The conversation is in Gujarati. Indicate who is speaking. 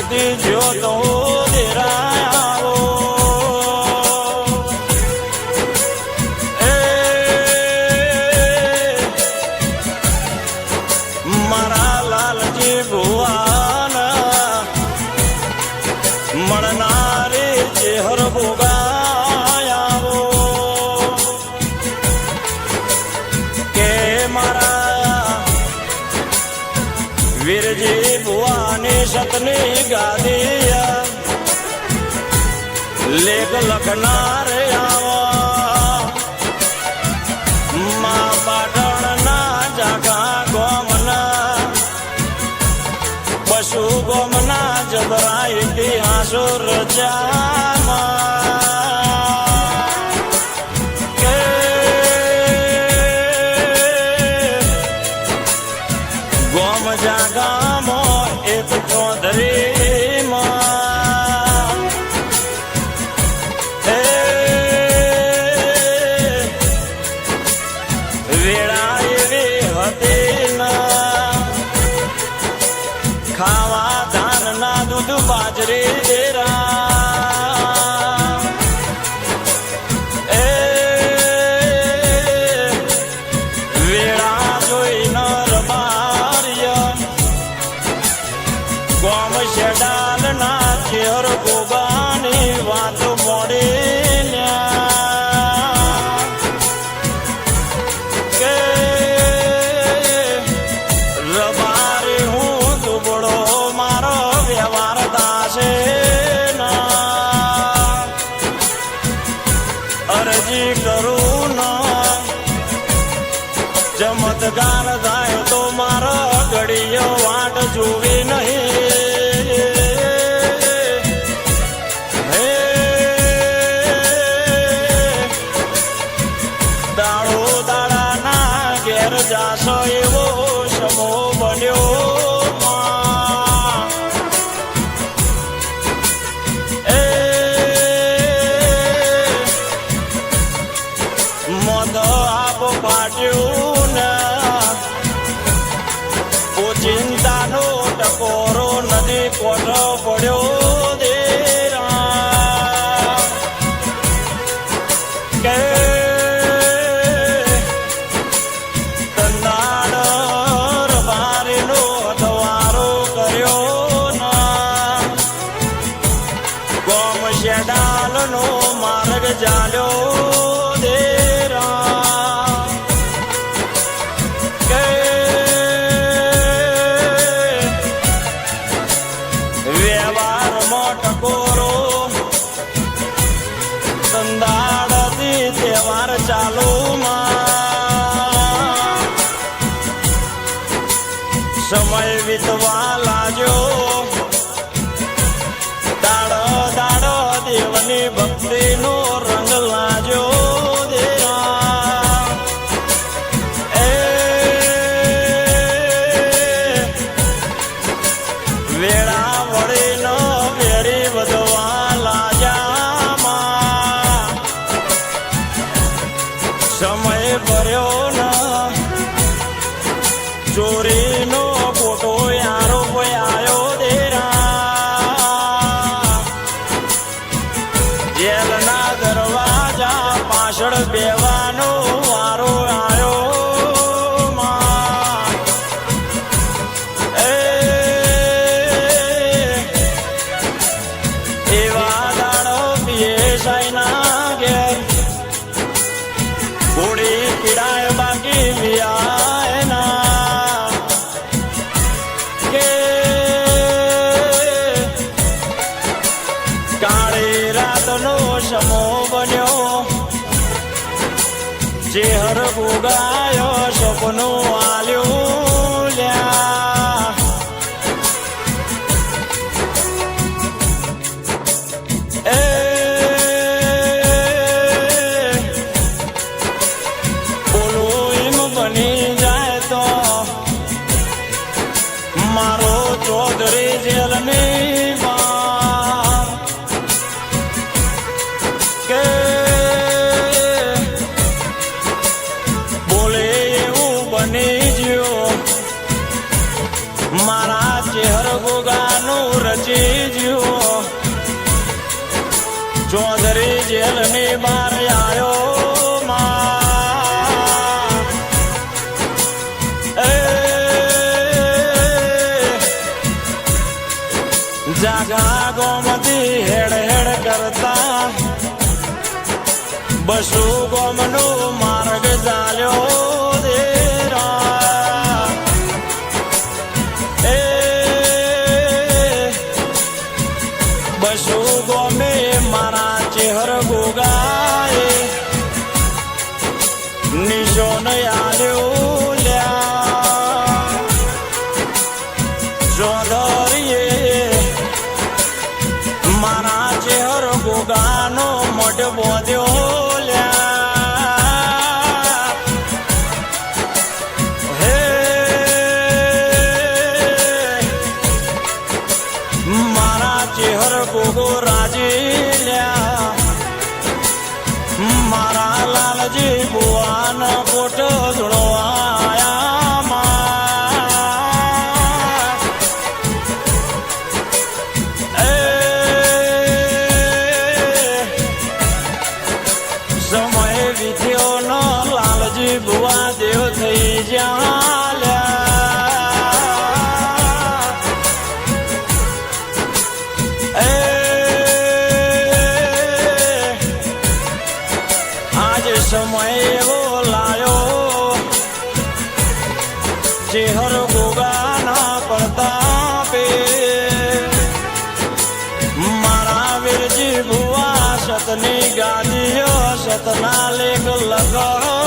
Speaker 1: જાગતી મારા લાલજી ભુવાના મળનારે ભોગાયાવો કે મારા વીરજી ભુવાની સતની ગાદીયા લેખ લખનારે આવા. મા પાટણના જાગા ગોમના. પશુ ગોમના જબરા ઇતિહાસો રચામાં ગોમ જાગામો એક ચૌધરીમાં gotta ગોમ શેડાલનો માર્ગ ચાલ્યો. ભર્યો ના. ચોરીનો ફોટો યારો કોઈ આવ્યો દેરા. જેલના દરવાજા પાછળ બેવાનો ઘોડી પીડાય બાકી વ્યાયના કે કાળી રાતનો સમો બન્યો ચેહર ભોગાયો સપનું આલ્યું રચીજો મારા ચેહર ગોગાનું જ્યો. ચૌધરી જેલની બાર આવ્યો જાગા ગોમતી હેડ હેડ કરતા. બસુ ગોમનો માર્ગ ચાલ્યો. બસુ ગોમે મારા ચેહર ગોગાએ નિશોન આલ્યો લ્યા. ચોધરીએ મારા ચેહર ગોગાનો મઢ બોધ્યો મારા ચેહર ગોગો રાજી લ્યા. મારા લાલજી બુવાન કોટ ધૂણો સતની ગાદીઓ સતના લેખ લગો